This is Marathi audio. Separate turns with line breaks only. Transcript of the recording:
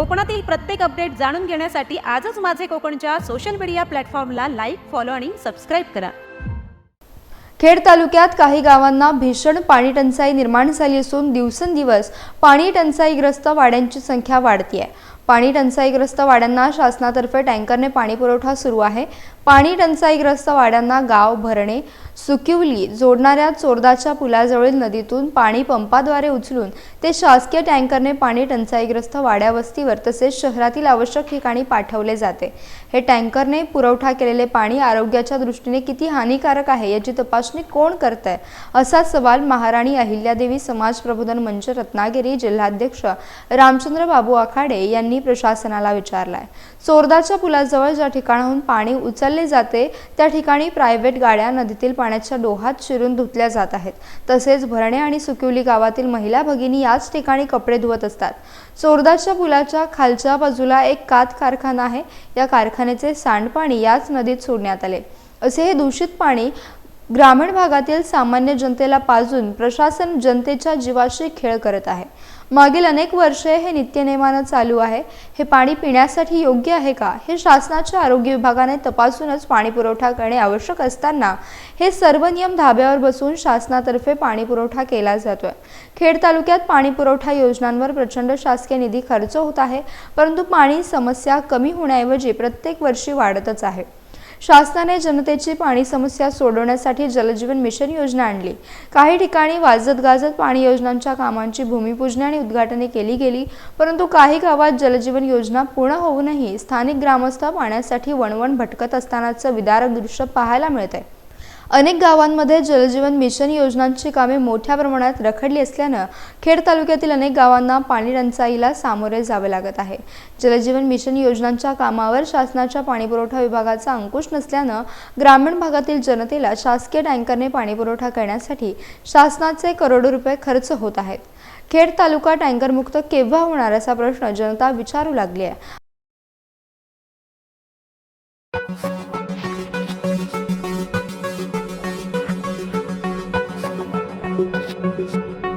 कोकणातील प्रत्येक अपडेट जाणून घेण्यासाठी आजच माझे कोकणच्या सोशल मीडिया प्लॅटफॉर्मला लाईक फॉलो आणि सबस्क्राईब करा.
खेड तालुक्यात काही गावांना भीषण पाणी टंचाई निर्माण झाली असून दिवसेंदिवस पाणी टंचाईग्रस्त वाड्यांची संख्या वाढतीये. पाणी टंचाईग्रस्त वाड्यांना शासनातर्फे टँकरने पाणी पुरवठा सुरू आहे. पाणी टंचाईग्रस्त वाड्यांना गाव भरणे सुकिवली जोडणाऱ्या चोरदाच्या पुलाजवळील नदीतून पाणी पंपाद्वारे उचलून ते शासकीय टँकरने पाणी टंचाईग्रस्त वाड्यावस्तीवर तसेच शहरातील आवश्यक ठिकाणी पाठवले जाते. हे टँकरने पुरवठा केलेले पाणी आरोग्याच्या दृष्टीने किती हानिकारक आहे याची तपासणी कोण करत आहे असा सवाल महाराणी अहिल्यादेवी समाज प्रबोधन मंच रत्नागिरी जिल्हाध्यक्ष रामचंद्र बाबू आखाडे यांनी प्रशासनाला विचारलाय. चोरदाच्या पुलाजवळ ज्या ठिकाणाहून पाणी उचलले जाते त्या ठिकाणी प्रायव्हेट गाड्या नदीतील पाण्याच्या डोहात शिरून धुतल्या जात आहेत. तसेच भरणे आणि सुकिवली गावातील महिला भगिनी याच ठिकाणी कपडे धुवत असतात. चोरदाच्या पुलाच्या खालच्या बाजूला एक कात कारखाना आहे. या कारखान्याचे सांडपाणी याच नदीत सोडण्यात आले. असे हे दूषित पाणी ग्रामीण भागातील सामान्य जनतेला पाजून प्रशासन जनतेच्या जीवाशी खेळ करत आहे. मागील अनेक वर्षे हे नित्यनेमानं चालू आहे. हे पाणी पिण्यासाठी योग्य आहे का? हे शासनाच्या आरोग्य विभागाने तपासूनच पाणी पुरवठा करणे आवश्यक असताना हे सर्व नियम धाब्यावर बसून शासनातर्फे पाणी पुरवठा केला जातोय. खेड तालुक्यात पाणी पुरवठा योजनांवर प्रचंड शासकीय निधी खर्च होत आहे परंतु पाणी समस्या कमी होण्याऐवजी प्रत्येक वर्षी वाढतच आहे. शासनाने जनतेची पाणी समस्या सोडवण्यासाठी जलजीवन मिशन योजना आणली. काही ठिकाणी वाजत गाजत पाणी योजनांच्या कामांची भूमिपूजन आणि उद्घाटने केली गेली परंतु काही गावात जलजीवन योजना पूर्ण होऊनही स्थानिक ग्रामस्थ पाण्यासाठी वणवण भटकत असतानाचं विदारक दृश्य पाहायला मिळत आहे अनेक गावांमध्ये जलजीवन मिशन योजनांची कामे मोठ्या प्रमाणात रखडली असल्यानं खेड तालुक्यातील अनेक गावांना पाणी टंचाईला सामोरे जावे लागत आहे. जलजीवन मिशन योजनांच्या कामावर शासनाच्या पाणीपुरवठा विभागाचा अंकुश नसल्यानं ग्रामीण भागातील जनतेला शासकीय टँकरने पाणीपुरवठा करण्यासाठी शासनाचे करोडो रुपये खर्च होत आहेत. खेड तालुका टँकरमुक्त केव्हा होणार असा प्रश्न जनता विचारू लागली आहे. Thank you.